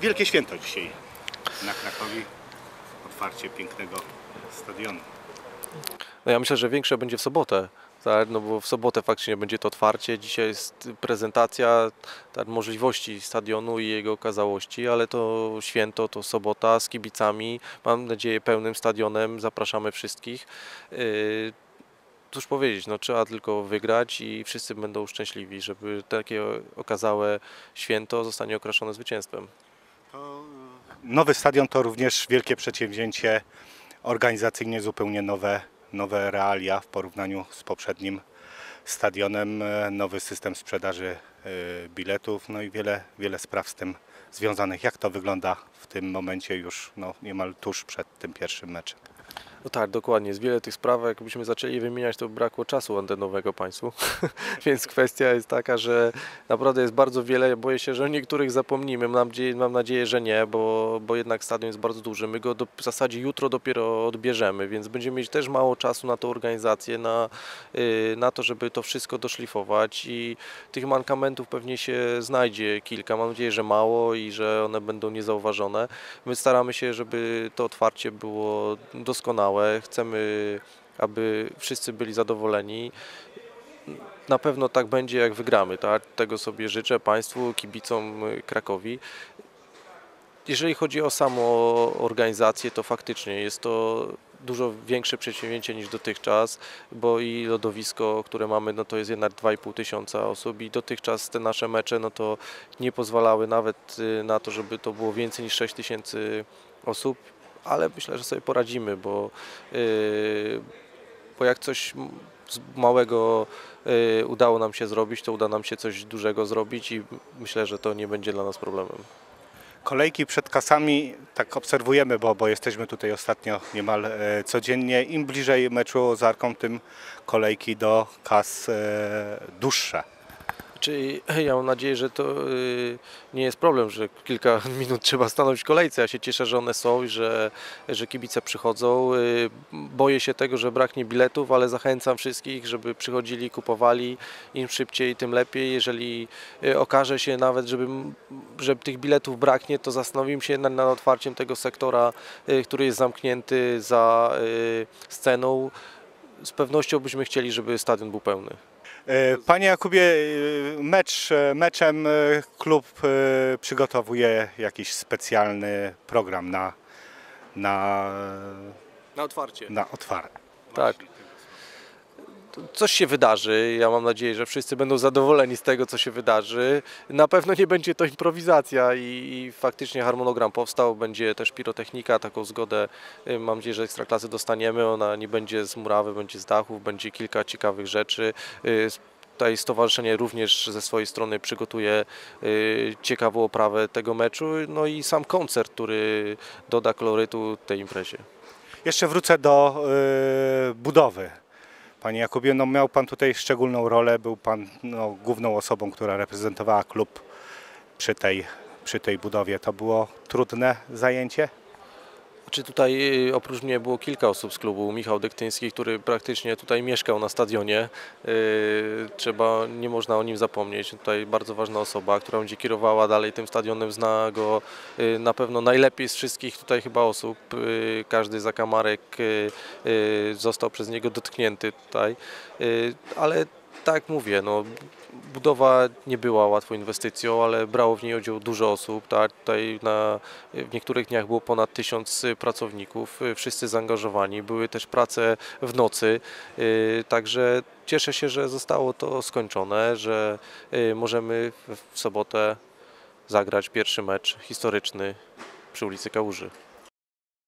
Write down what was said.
wielkie święto dzisiaj na Krakowie. Otwarcie pięknego stadionu. No ja myślę, że większe będzie w sobotę. Tak, no bo w sobotę faktycznie będzie to otwarcie. Dzisiaj jest prezentacja tak, możliwości stadionu i jego okazałości, ale to święto, to sobota z kibicami. Mam nadzieję pełnym stadionem. Zapraszamy wszystkich. Yy, Cóż powiedzieć, no trzeba tylko wygrać i wszyscy będą szczęśliwi, żeby takie okazałe święto zostanie okraszone zwycięstwem. Nowy stadion to również wielkie przedsięwzięcie, organizacyjnie zupełnie nowe, nowe realia w porównaniu z poprzednim stadionem, nowy system sprzedaży e, biletów, no i wiele, wiele spraw z tym związanych. Jak to wygląda w tym momencie już no, niemal tuż przed tym pierwszym meczem? No tak, dokładnie. Z wiele tych spraw, jakbyśmy zaczęli wymieniać, to brakło czasu antenowego Państwu. Więc kwestia jest taka, że naprawdę jest bardzo wiele. Boję się, że o niektórych zapomnimy. Mam nadzieję, mam nadzieję że nie, bo, bo jednak stadion jest bardzo duży. My go do, w zasadzie jutro dopiero odbierzemy, więc będziemy mieć też mało czasu na tą organizację, na, yy, na to, żeby to wszystko doszlifować i tych mankamentów pewnie się znajdzie kilka. Mam nadzieję, że mało i że one będą niezauważone. My staramy się, żeby to otwarcie było doskonałe. Chcemy, aby wszyscy byli zadowoleni. Na pewno tak będzie, jak wygramy. Tak? Tego sobie życzę Państwu, kibicom Krakowi. Jeżeli chodzi o samą organizację, to faktycznie jest to dużo większe przedsięwzięcie niż dotychczas, bo i lodowisko, które mamy, no to jest jednak 2,5 tysiąca osób i dotychczas te nasze mecze, no to nie pozwalały nawet y, na to, żeby to było więcej niż 6 tysięcy osób, ale myślę, że sobie poradzimy, bo, yy, bo jak coś małego yy, udało nam się zrobić, to uda nam się coś dużego zrobić i myślę, że to nie będzie dla nas problemem. Kolejki przed kasami tak obserwujemy, bo, bo jesteśmy tutaj ostatnio niemal e, codziennie. Im bliżej meczu z Arką, tym kolejki do kas e, dłuższe. Czyli ja mam nadzieję, że to y, nie jest problem, że kilka minut trzeba stanąć w kolejce. Ja się cieszę, że one są i że, że kibice przychodzą. Y, Boję się tego, że braknie biletów, ale zachęcam wszystkich, żeby przychodzili, kupowali. Im szybciej, tym lepiej. Jeżeli y, okaże się nawet, żeby, że tych biletów braknie, to zastanowimy się nad, nad otwarciem tego sektora, który jest zamknięty za sceną. Z pewnością byśmy chcieli, żeby stadion był pełny. E, Panie Jakubie, e, mecz, e, meczem klub przygotowuje jakiś specjalny program na, na, Na otwarcie. na otwarte. Tak. Coś się wydarzy. Ja mam nadzieję, że wszyscy będą zadowoleni z tego, co się wydarzy. Na pewno nie będzie to improwizacja i, i faktycznie harmonogram powstał. Będzie też pirotechnika, taką zgodę y, mam nadzieję, że ekstraklasy dostaniemy. Ona nie będzie z murawy, będzie z dachów, będzie kilka ciekawych rzeczy. Y, Tutaj stowarzyszenie również ze swojej strony przygotuje y, ciekawą oprawę tego meczu, no i sam koncert, który doda kolorytu tej imprezie. Jeszcze wrócę do budowy. Panie Jakubie, no miał Pan tutaj szczególną rolę, był Pan no, główną osobą, która reprezentowała klub przy tej, przy tej budowie. To było trudne zajęcie? Czy tutaj y, oprócz mnie było kilka osób z klubu, Michał Dektyński, który praktycznie tutaj mieszkał na stadionie. Y, Trzeba, nie można o nim zapomnieć. Tutaj bardzo ważna osoba, która będzie kierowała dalej tym stadionem, zna go y, na pewno najlepiej z wszystkich tutaj chyba osób. Każdy zakamarek został przez niego dotknięty tutaj, ale tak mówię, no, budowa nie była łatwą inwestycją, ale brało w niej udział dużo osób. Tak? Tutaj na, w niektórych dniach było ponad tysiąc pracowników, y, wszyscy zaangażowani. Były też prace w nocy, y, także cieszę się, że zostało to skończone, że y, możemy w sobotę zagrać pierwszy mecz historyczny przy ulicy Kałuży.